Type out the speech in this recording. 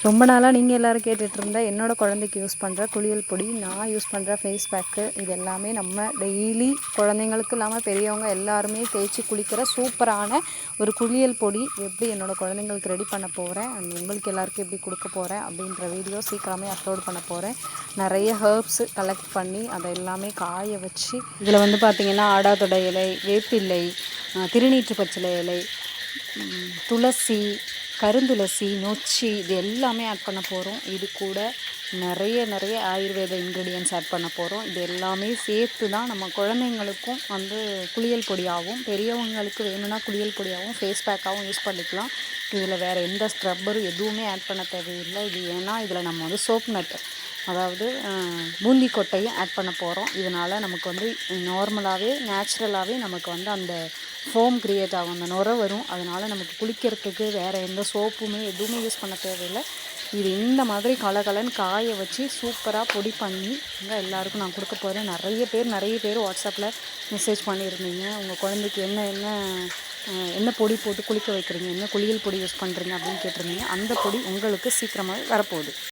ரொம்ப நாளாக நீங்கள் எல்லோரும் கேட்டுட்டு என்னோடய குழந்தைக்கு யூஸ் பண்ணுற குளியல் பொடி நான் யூஸ் பண்ணுற ஃபேஸ் பேக்கு இது எல்லாமே நம்ம டெய்லி குழந்தைங்களுக்கு இல்லாமல் பெரியவங்க எல்லாருமே தேய்ச்சி குளிக்கிற சூப்பரான ஒரு குளியல் பொடி எப்படி என்னோட குழந்தைங்களுக்கு ரெடி பண்ண போகிறேன் அண்ட் உங்களுக்கு எல்லாருக்கும் எப்படி கொடுக்க போகிறேன் அப்படின்ற வீடியோ சீக்கிரமே அப்லோட் பண்ண போகிறேன் நிறைய ஹர்ப்ஸ் கலெக்ட் பண்ணி அதை எல்லாமே காய வச்சு இதில் வந்து பார்த்திங்கன்னா ஆடாதொடை இலை வேப்பிலை திருநீற்று பச்சிலை இலை துளசி கருந்துளசி நொச்சி இது எல்லாமே ஆட் பண்ண போகிறோம் இது கூட நிறைய நிறைய ஆயுர்வேத இன்க்ரீடியன்ஸ் ஆட் பண்ண போகிறோம் இது எல்லாமே சேர்த்து தான் நம்ம குழந்தைங்களுக்கும் வந்து குளியல் பொடியாகவும் பெரியவங்களுக்கு வேணும்னா குளியல் பொடியாகவும் ஃபேஸ் பேக்காகவும் யூஸ் பண்ணிக்கலாம். இதில் வேறு எந்த ஸ்க்ரப்பரும் எதுவுமே ஆட் பண்ண தேவையில்லை. இது ஏன்னா இதில் நம்ம வந்து சோப் நட்டு அதாவது பூந்தி கொட்டையும் ஆட் பண்ண போகிறோம் இதனால் நமக்கு வந்து நார்மலாகவே நேச்சுரலாகவே நமக்கு வந்து அந்த ஃபோம் க்ரியேட் ஆகும். அந்த நுர வரும். அதனால் நமக்கு குளிக்கிறதுக்கு வேறு எந்த சோப்புமே எதுவுமே யூஸ் பண்ண தேவையில்லை. இது இந்த மாதிரி கலகலன்னு காய வச்சு சூப்பராக பொடி பண்ணி இங்கே எல்லாருக்கும் நான் கொடுக்க போகிறேன் நிறைய பேர் நிறைய பேர் வாட்ஸ்அப்பில் மெசேஜ் பண்ணியிருந்தீங்க. உங்கள் குழந்தைக்கு என்ன என்ன என்ன பொடி போட்டு குளிக்க வைக்கிறீங்க? என்ன குளியல் பொடி யூஸ் பண்ணுறீங்க அப்படின்னு கேட்டிருந்தீங்க. அந்த பொடி உங்களுக்கு சீக்கிரமாகவே வரப்போகுது.